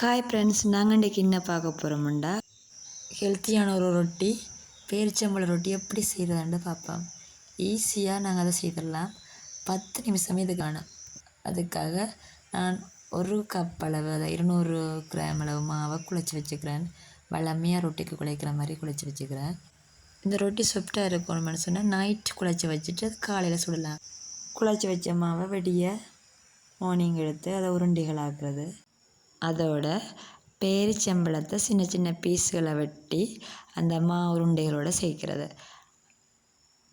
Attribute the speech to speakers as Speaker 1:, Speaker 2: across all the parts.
Speaker 1: காய் ஃப்ரெண்ட்ஸ் நாங்கள் இன்றைக்கி என்ன பார்க்க போகிறோம்டா ஹெல்த்தியான ஒரு ரொட்டி பேரிச்சம்பழ ரொட்டி எப்படி செய்கிறதாண்டு பார்ப்போம். ஈஸியாக நாங்கள் அதை செய்திடலாம். பத்து நிமிஷமே இது காணும் அதுக்காக நான் ஒரு கப் அளவு அதை இருநூறு கிராம் அளவு மாவை குழச்சி வச்சுக்கிறேன். வளமையாக ரொட்டிக்கு குழைக்கிற மாதிரி குழச்சி வச்சுக்கிறேன். இந்த ரொட்டி சொப்டாக இருக்கணும்னு சொன்னால் நைட் குழச்சி வச்சுட்டு அது காலையில் சுடலாம். குழச்சி வச்ச மாவை வெடியை மார்னிங் எடுத்து அதை உருண்டைகளாக்குறது. அதோட பேரிச்சம்பழத்தை சின்ன சின்ன பீஸ்களை வெட்டி அந்த மா உருண்டைகளோடு சேர்க்கிறது.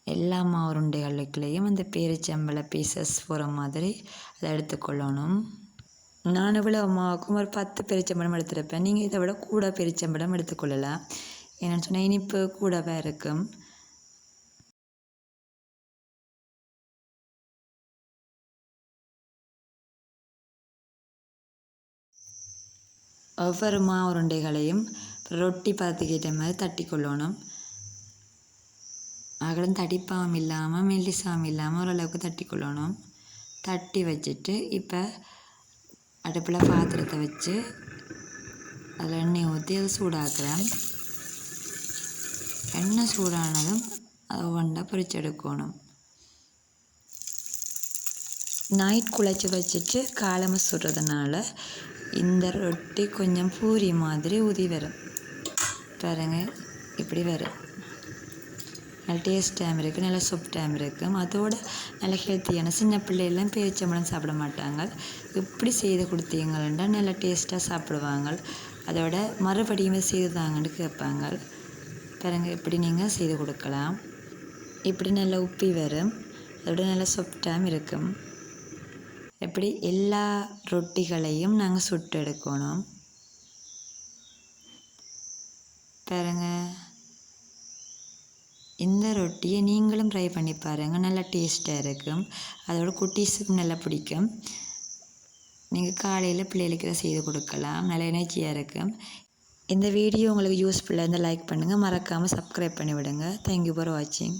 Speaker 1: எல்லா மா உருண்டைகளுக்குள்ளேயும் அந்த பேரிச்சம்பழ பீசஸ் போகிற மாதிரி அதை எடுத்துக்கொள்ளணும். நான் இவ்வளோ அம்மாவுக்கும் ஒரு பத்து பெரிச்சம்பழம் எடுத்துருப்பேன். நீங்கள் இதை விட கூட பெரிச்சம்பழம் எடுத்துக்கொள்ளலாம். என்னென்னு சொன்னால் இனிப்பு கூடவே இருக்கும். ஒவ்வொரு மா உருண்டைகளையும் ரொட்டி பதத்துக்கிட்ட மாதிரி தட்டி கொள்ளணும் அகலம் தடிப்பாவும் இல்லாமல் மெல்லிசாவும் இல்லாமல் ஓரளவுக்கு தட்டி கொள்ளணும் தட்டி வச்சுட்டு இப்போ அடுப்பில் பாத்திரத்தை வச்சு அதில் எண்ணெய் ஊற்றி அதை சூடாக்குறேன். எண்ணெய் சூடானதும் அதை ஒன்றா பொரிச்செடுக்கணும் நைட் குழைச்சி வச்சுட்டு காலமாக சுடுறதுனால இந்த ரொட்டி கொஞ்சம் பூரி மாதிரி ஊதி வரும். பாருங்க இப்படி வரும். நல்ல டேஸ்ட்டாகவும் இருக்குது நல்ல சொப்டாகவும் இருக்கும் அதோட நல்ல ஹெல்த்தியான சின்ன பிள்ளைகள்லாம் பேரிச்சம்பழம் சாப்பிட மாட்டாங்க. இப்படி செய்து கொடுத்தீங்கன்னா நல்லா டேஸ்ட்டாக சாப்பிடுவாங்க. அதோட மறுபடியும் செய்து தாங்கன்னு கேட்பாங்க. பாருங்க இப்படி நீங்கள் செய்து கொடுக்கலாம். இப்படி நல்லா உப்பி வரும். அதோட நல்ல சொப்டாகவும் இருக்கும். இப்படி எல்லா ரொட்டிகளையும் நாங்கள் சுட்டு எடுக்கணும் பாருங்க. இந்த ரொட்டியை நீங்களும் ட்ரை பண்ணி பாருங்கள் நல்லா டேஸ்ட்டாக இருக்கும். அதோட குட்டீஸுக்கும் நல்லா பிடிக்கும். நீங்கள் காலையில் பிள்ளைகளுக்கு இதை செய்து கொடுக்கலாம். நல்ல எனர்ஜியாக இருக்கும். இந்த வீடியோ உங்களுக்கு யூஸ்ஃபுல்லாக இருந்தால் லைக் பண்ணுங்கள் மறக்காமல் சப்ஸ்கிரைப் பண்ணி விடுங்க தேங்க்யூ ஃபார் வாட்சிங்